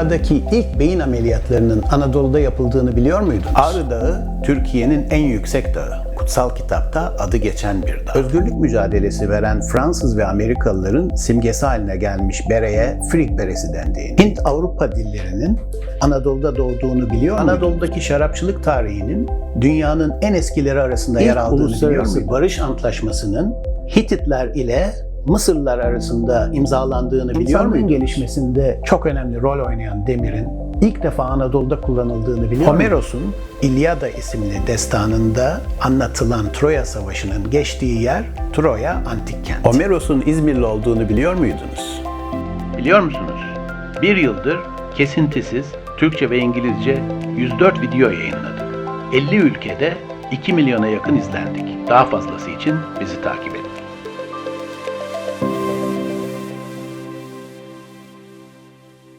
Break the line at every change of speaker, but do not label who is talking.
dünyadaki ilk beyin ameliyatlarının Anadolu'da yapıldığını biliyor muydunuz? Ağrı Dağı, Türkiye'nin en yüksek dağı. Kutsal kitapta adı geçen bir dağ. Özgürlük mücadelesi veren Fransız ve Amerikalıların simgesi haline gelmiş bereye Frig beresi dendiğini, Hint-Avrupa dillerinin Anadolu'da doğduğunu biliyor muydunuz? Anadolu'daki şarapçılık tarihinin dünyanın en eskileri arasında yer aldığını biliyor muydunuz? Barış Antlaşması'nın Hititler ile Mısırlılar arasında imzalandığını biliyor muydunuz? gelişmesinde çok önemli rol oynayan demirin ilk defa Anadolu'da kullanıldığını biliyor Homeros'un İlyada isimli destanında anlatılan Troya Savaşı'nın geçtiği yer Troya antik kent. Homeros'un İzmirli olduğunu biliyor muydunuz?
Biliyor musunuz? Bir yıldır kesintisiz Türkçe ve İngilizce 104 video yayınladık. 50 ülkede 2 milyona yakın izlendik. Daha fazlası için bizi takip edin.